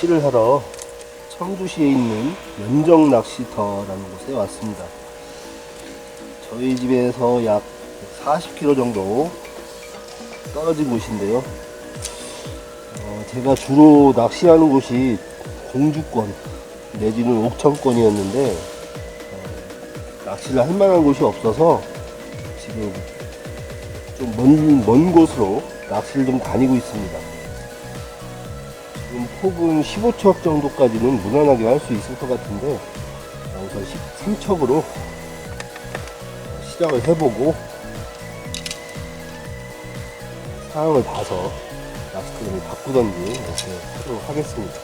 낚시를 하러 청주시에 있는 연정 낚시터라는 곳에 왔습니다. 저희 집에서 약 40km 정도 떨어진 곳인데요. 어, 제가 주로 낚시하는 곳이 공주권 내지는 옥천권이었는데 어, 낚시를 할 만한 곳이 없어서 지금 좀 먼 먼 곳으로 낚시를 좀 다니고 있습니다. 폭은 15척 정도까지는 무난하게 할 수 있을 것 같은데 우선 13척으로 시작을 해보고 상황을 봐서 낚시터를 바꾸던지 이렇게 하도록 하겠습니다.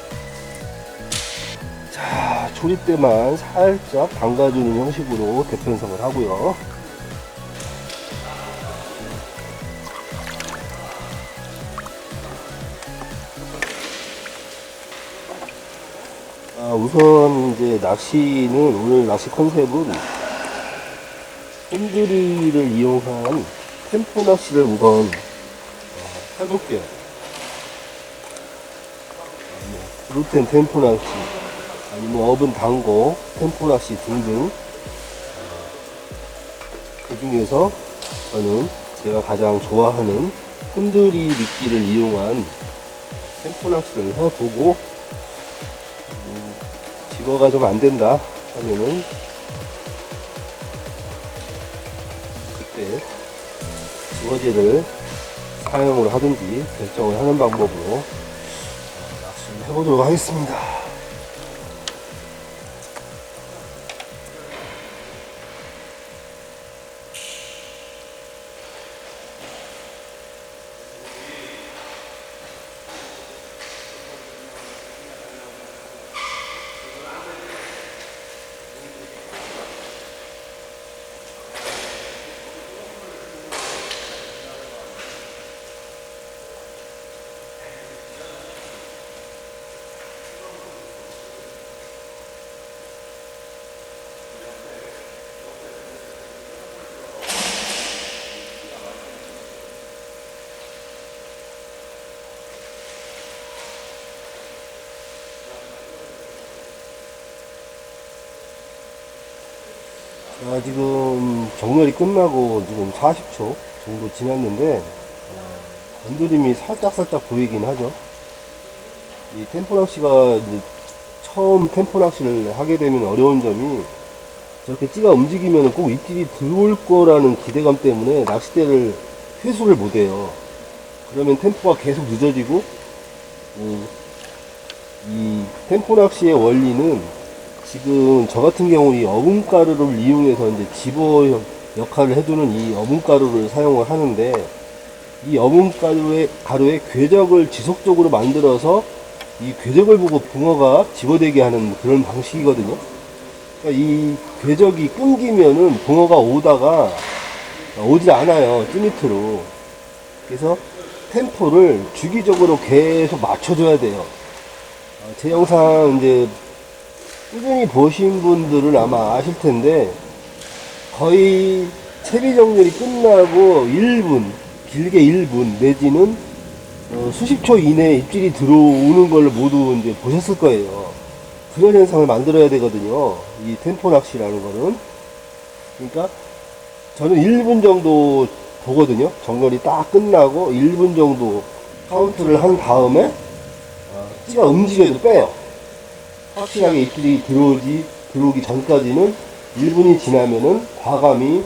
자, 조립대만 살짝 담가주는 형식으로 대편성을 하고요. 아, 우선 이제 낚시는 오늘 낚시 컨셉은 홈드리를 이용한 템포 낚시를 우선 어, 해볼게요. 루텐 템포 낚시, 아니면 어분 당고 템포 낚시 등등. 그 중에서 저는 제가 가장 좋아하는 홈드리 미끼를 이용한 템포 낚시를 해보고 집어가 좀 안 된다 하면은 그때 집어제를 사용을 하든지 결정을 하는 방법으로 낚시를 해보도록 하겠습니다. 아, 지금 정렬이 끝나고 지금 40초 정도 지났는데 어, 건드림이 살짝살짝 보이긴 하죠. 이 템포 낚시가 이제 처음 템포 낚시를 하게 되면 어려운 점이 저렇게 찌가 움직이면 꼭 입질이 들어올 거라는 기대감 때문에 낚싯대를 회수를 못 해요. 그러면 템포가 계속 늦어지고 음, 이 템포 낚시의 원리는 지금 저 같은 경우 이 어분가루를 이용해서 이제 집어 역할을 해주는 이 어분가루를 사용을 하는데 이 어분가루의 가루의 궤적을 지속적으로 만들어서 이 궤적을 보고 붕어가 집어대게 하는 그런 방식이거든요. 그러니까 이 궤적이 끊기면은 붕어가 오다가 오질 않아요. 찌밑으로. 그래서 템포를 주기적으로 계속 맞춰줘야 돼요. 어, 제 영상 이제 꾸준히 보신 분들은 아마 아실 텐데 거의 채비 정렬이 끝나고 1분 길게 1분 내지는 어, 수십 초 이내에 입질이 들어오는 걸 모두 이제 보셨을 거예요. 그런 현상을 만들어야 되거든요. 이 템포 낚시라는 거는. 그러니까 저는 1분 정도 보거든요. 정렬이 딱 끝나고 1분 정도 카운트를 한 다음에 어, 찌가 움직여도 빼요. 확실하게 입질이 들어오지 들어오기 전까지는 1분이 지나면은 과감히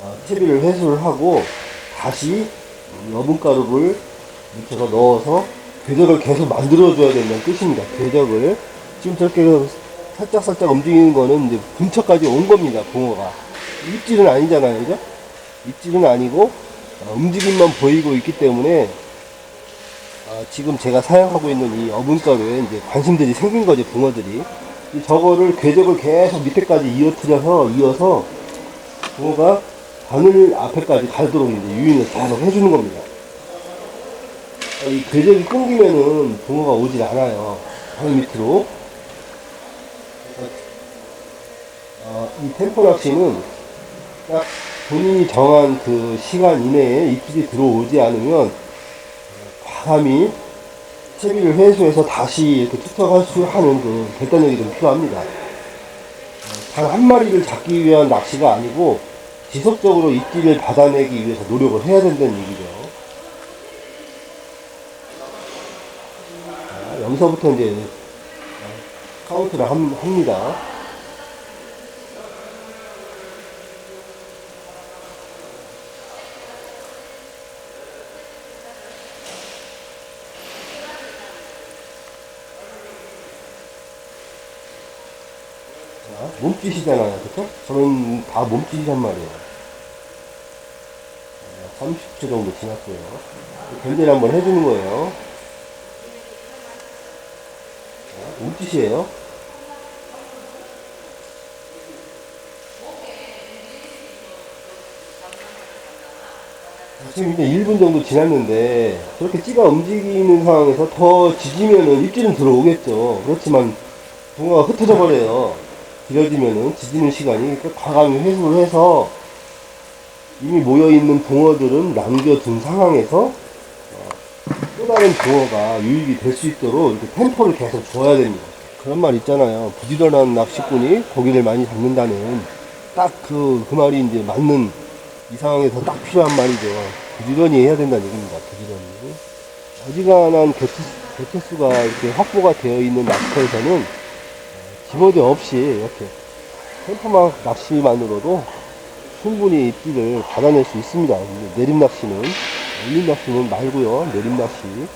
어, 채비를 회수를 하고 다시 여분가루를 밑에서 넣어서 궤적을 계속 만들어줘야 된다는 뜻입니다. 궤적을 지금 저렇게 살짝 살짝 움직이는 거는 이제 근처까지 온 겁니다. 붕어가 입질은 아니잖아요, 그죠? 입질은 아니고 어, 움직임만 보이고 있기 때문에 아, 지금 제가 사용하고 있는 이 어분가루에 이제 관심들이 생긴 거죠, 붕어들이. 이 저거를 궤적을 계속 밑에까지 이어트려서, 이어서, 붕어가 바늘 앞에까지 가도록 이제 유인을 계속 해주는 겁니다. 아, 이 궤적이 끊기면은 붕어가 오질 않아요. 바늘 밑으로. 어, 이 템포 낚시는 딱 본인이 정한 그 시간 이내에 입질이 들어오지 않으면 과감히 채비를 회수해서 다시 이렇게 투척할 수 하는 그 결단력이 좀 필요합니다. 단 한 마리를 잡기 위한 낚시가 아니고 지속적으로 입질을 받아내기 위해서 노력을 해야 된다는 얘기죠. 자, 여기서부터 이제 카운트를 함- 합니다. 몸짓이잖아요. 그쵸? 저는 다 몸짓이란 말이에요. 자, 30초 정도 지났고요. 견제를 한번 해주는 거예요. 자, 몸짓이에요. 자, 지금 이제 1분 정도 지났는데 저렇게 찌가 움직이는 상황에서 더 지지면은 입질은 들어오겠죠. 그렇지만 붕어가 흩어져 버려요. 길어지면은 지지는 시간이 그 과감히 회수를 해서 이미 모여있는 붕어들은 남겨둔 상황에서 어, 또 다른 붕어가 유입이 될 수 있도록 이렇게 템포를 계속 줘야 됩니다. 그런 말 있잖아요. 부지런한 낚시꾼이 고기를 많이 잡는다는 딱 그, 그 말이 이제 맞는 이 상황에서 딱 필요한 말이죠. 부지런히 해야 된다는 얘기입니다. 부지런히. 어지간한 개체, 개체수가 이렇게 확보가 되어 있는 낚시터에서는 기모대 없이 이렇게 템포막 낚시만으로도 충분히 입질을 받아낼 수 있습니다. 내림 낚시는, 올림 낚시는 말고요. 내림 낚시.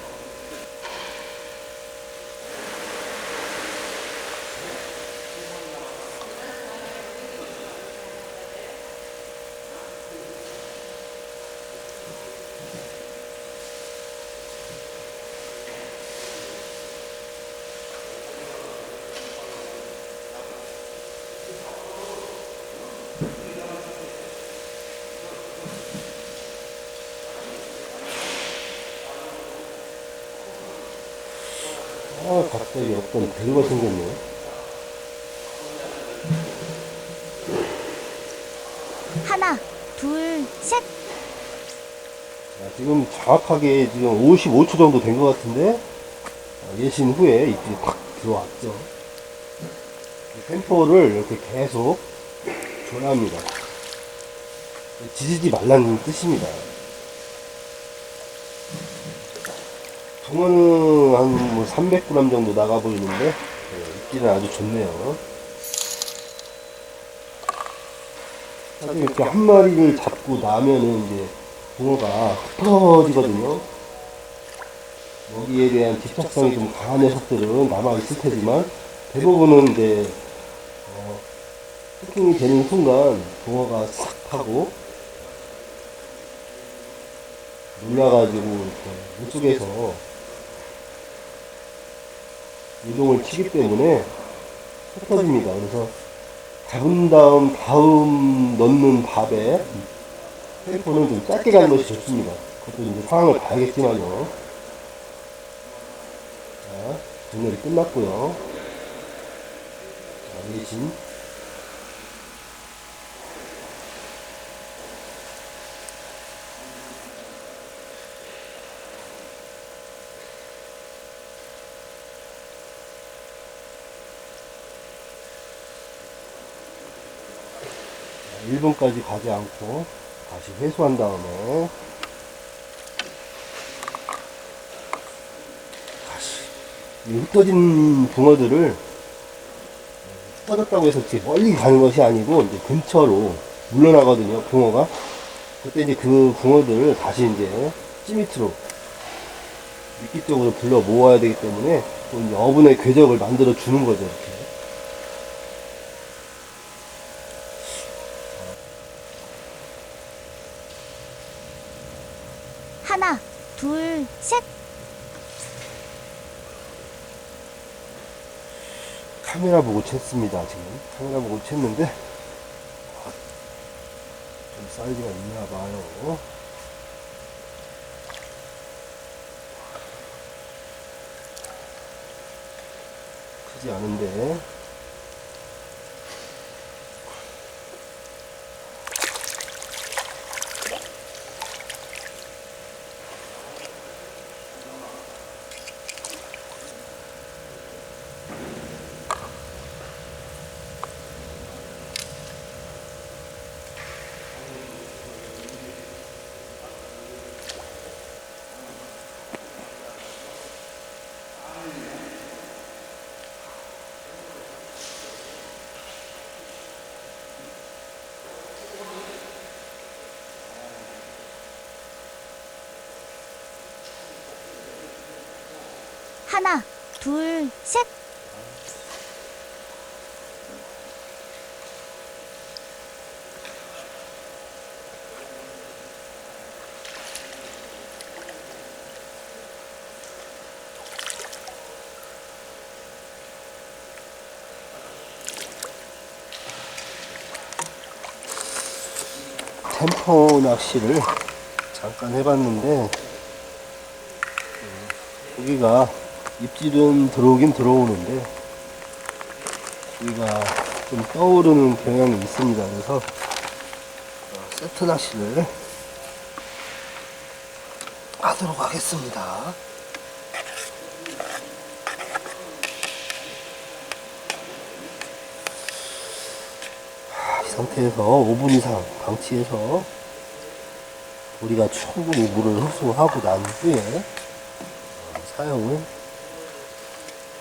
아, 갑자기 어떤 배류가 생겼네. 하나, 둘, 셋. 자, 지금 정확하게 지금 55초 정도 된 것 같은데, 어, 예신 후에 입질이 탁 들어왔죠. 이 템포를 이렇게 계속 줘야 합니다. 지지지 말라는 뜻입니다. 정어는 한뭐 300g 정도 나가 보이는데, 네, 입질은 아주 좋네요. 사실 이렇게 한 마리를 잡고 나면은 이제 붕어가 흩어지거든요. 여기에 대한 집착성이 좀 강한 녀석들은 남아 있을 테지만 대부분은 이제 어, 후킹이 되는 순간 붕어가 싹 하고 놀라가지고 이렇게 물속에서 이동을 치기 때문에 흩어집니다. 그래서 잡은 다음 다음 넣는 밥에 템포는 좀 짧게 가는 것이 좋습니다. 그것도 이제 상황을 봐야겠지만요. 자, 정렬이 끝났고요. 자, 예신. 자, 1분까지 가지 않고 다시 회수한 다음에 다시 이 흩어진 붕어들을 흩어졌다고 해서 멀리 가는 것이 아니고 이제 근처로 물러나거든요 붕어가 그때 이제 그 붕어들을 다시 이제 찌밑으로 미끼 쪽으로 불러 모아야 되기 때문에 또 이제 어분의 궤적을 만들어 주는 거죠 이렇게. 셋. 카메라 보고 챘습니다 지금. 카메라 보고 챘는데 좀 사이즈가 있나 봐요. 크지 않은데 하나, 둘, 셋. 템포 낚시를 잠깐 해봤는데 음, 고기가 입질은 들어오긴 들어오는데 고기가 좀 떠오르는 경향이 있습니다. 그래서 어, 세트 낚시를 하도록 하겠습니다. 이 상태에서 5분 이상 방치해서 우리가 충분히 물을 흡수하고 난 후에 어, 사용을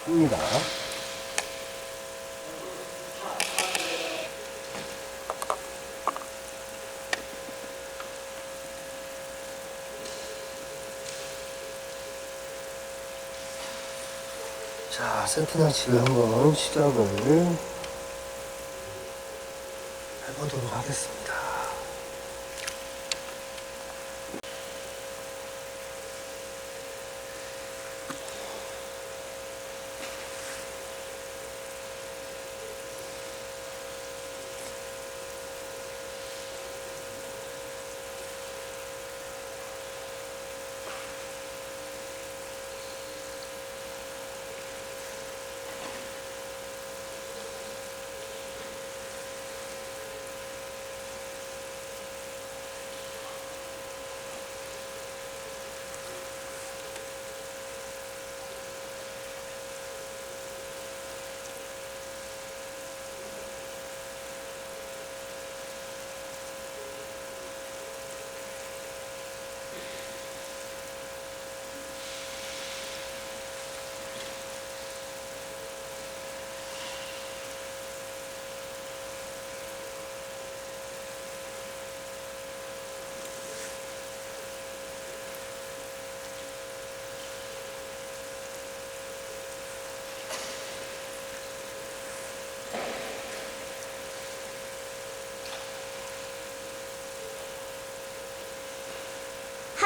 합니다. 자, 센트나치를 한번 시작을 해보도록 하겠습니다.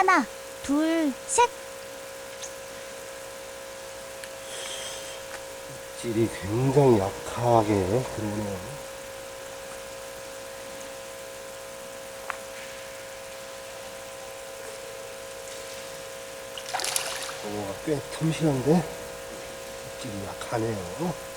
하나, 둘, 셋. 질이 굉장히 약하게 들어오네요. 오, 꽤 틈실한데 질이 약하네요.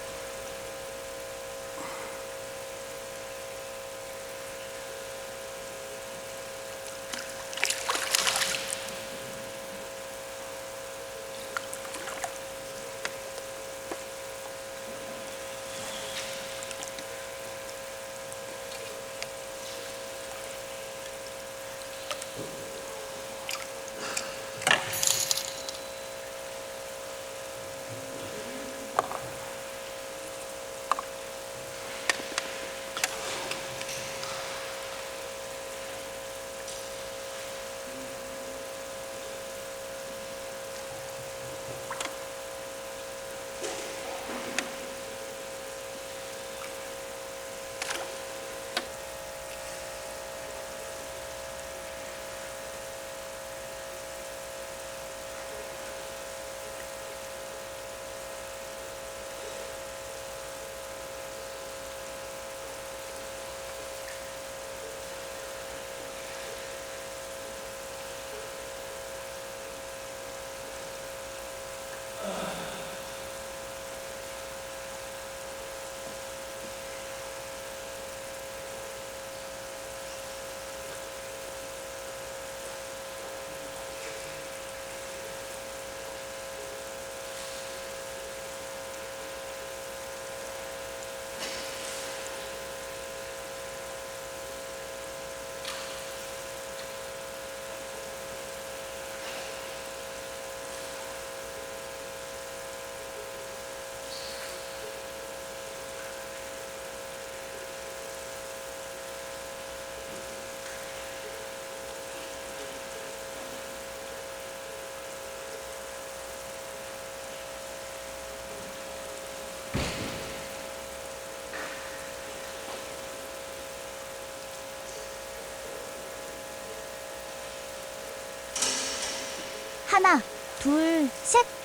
하나, 둘, 셋.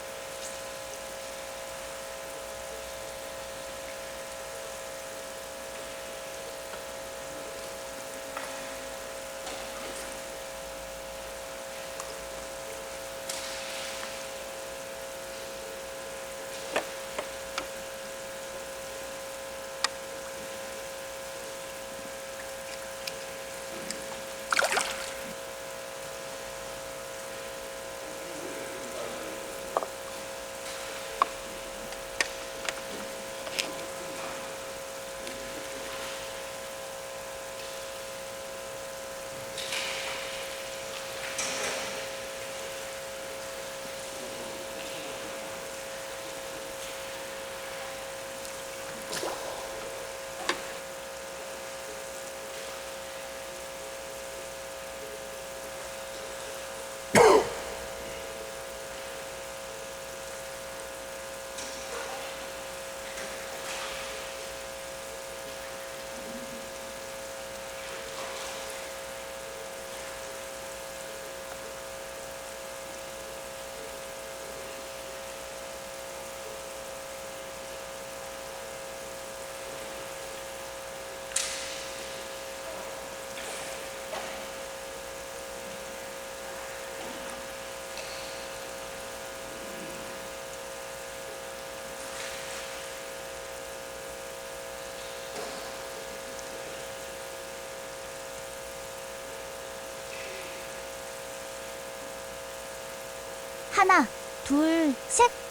하나, 둘, 셋.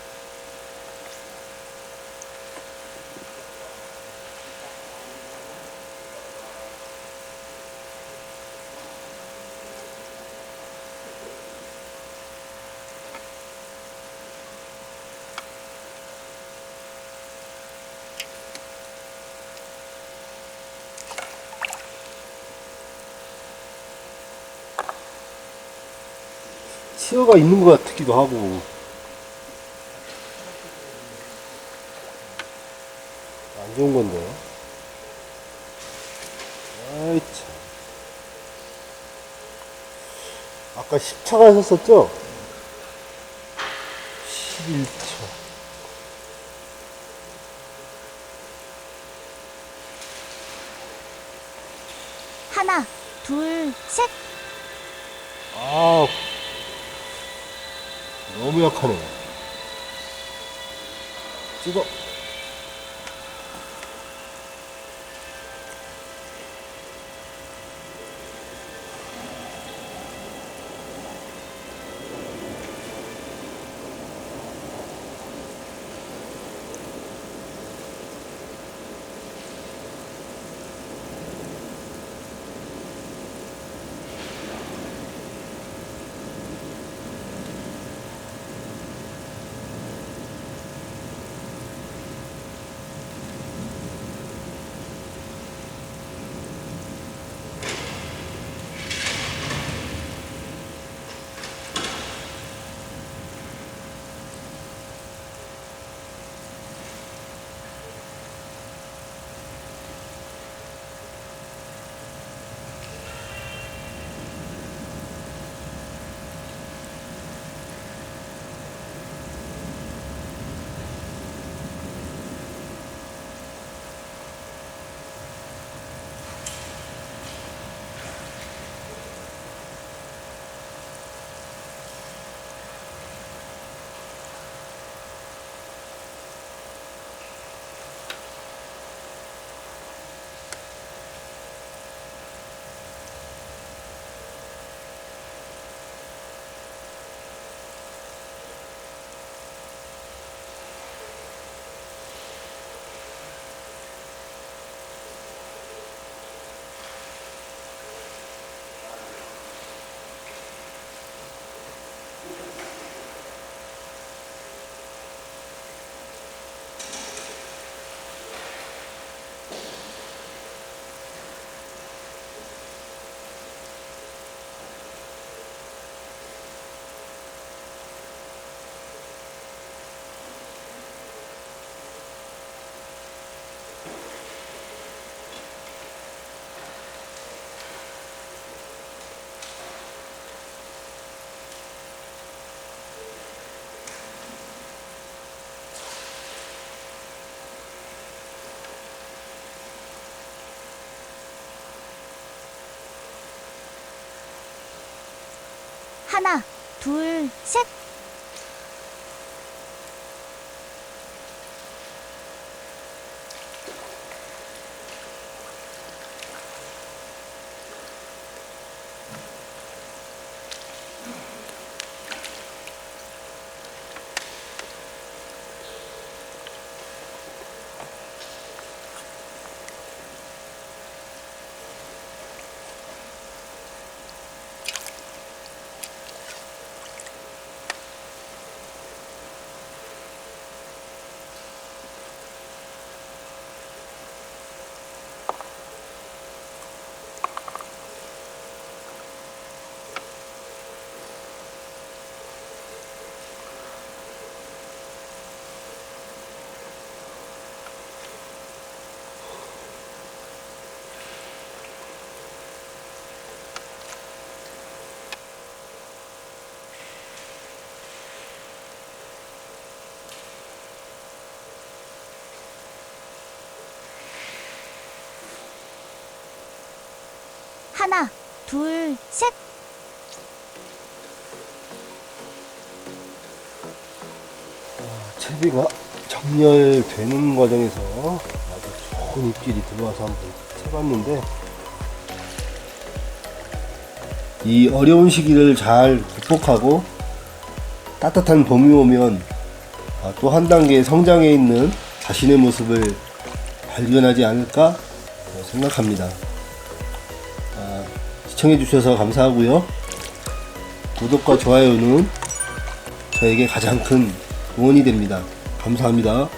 치어가 있는 것 같기도 하고. 안 좋은 건데. 아이, 참. 아까 10차가 하셨었죠? 11차. 하나, 둘, 셋. 아, 너무 약하네. 찍어. 하나, 둘, 셋. 하나, 둘, 셋. 채비가 정렬되는 과정에서 아주 좋은 입질이 들어와서 한번 해봤는데 이 어려운 시기를 잘 극복하고 따뜻한 봄이 오면 아, 또한 단계 성장해 있는 자신의 모습을 발견하지 않을까 생각합니다. 아, 시청해 주셔서 감사하고요. 구독과 좋아요는 저에게 가장 큰 응원이 됩니다. 감사합니다.